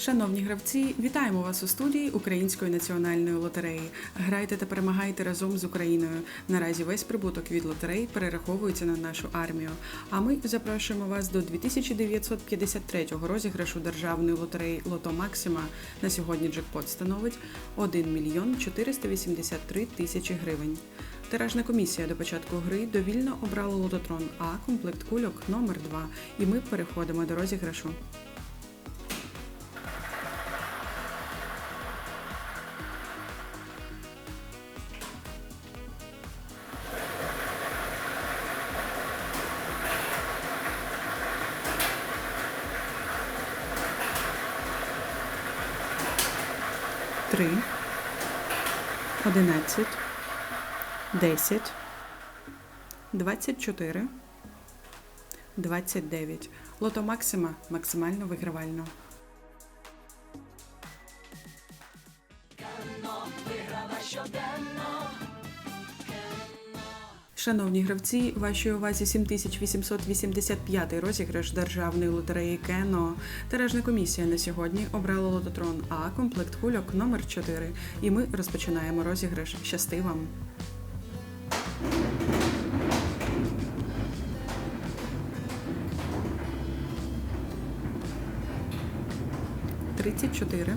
Шановні гравці, вітаємо вас у студії Української національної лотереї. Грайте та перемагайте разом з Україною. Наразі весь прибуток від лотерей перераховується на нашу армію. А ми запрошуємо вас до 2953-го розіграшу державної лотереї Лото Максима. На сьогодні джекпот становить 1 мільйон 483 тисячі гривень. Тиражна комісія до початку гри довільно обрала лототрон А комплект кульок номер 2 і ми переходимо до розіграшу. Три, одинадцять, десять, двадцять чотири, двадцять дев'ять. Лото Максима максимально вигравально. Шановні гравці, вашій увазі 7885 розіграш державної лотереї Кено. Тиражна комісія на сьогодні обрала лототрон А комплект кульок номер 4 І ми розпочинаємо розіграш. Щасти вам! Тридцять чотири,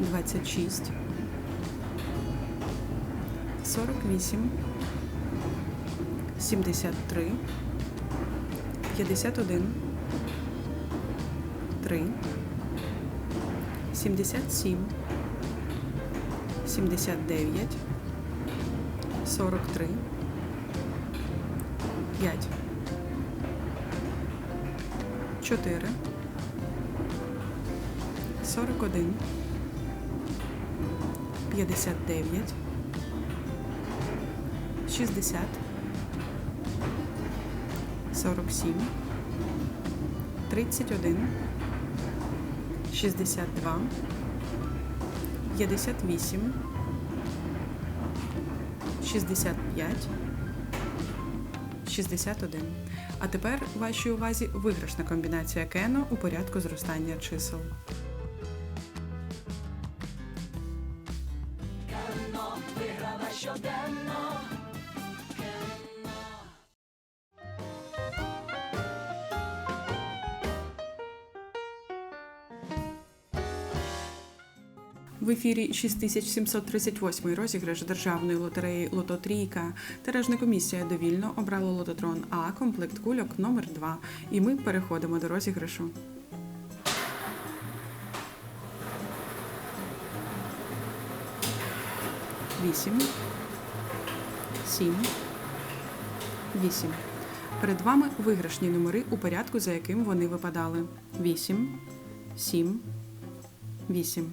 двадцять шість. 48, 73, 51, 3, 77, 79, 43, 5, 4, 41, 59, 60, 47, 31, 62, 58, 65, 61. А тепер вашій увазі виграшна комбінація кено у порядку зростання чисел. В ефірі 6738 розіграш державної лотереї Лото Трійка. Тиражна комісія довільно обрала лототрон А комплект кульок номер 2 І ми переходимо до розіграшу. Вісім. Сім. Вісім. Перед вами виграшні номери у порядку, за яким вони випадали. Вісім. Сім. Вісім.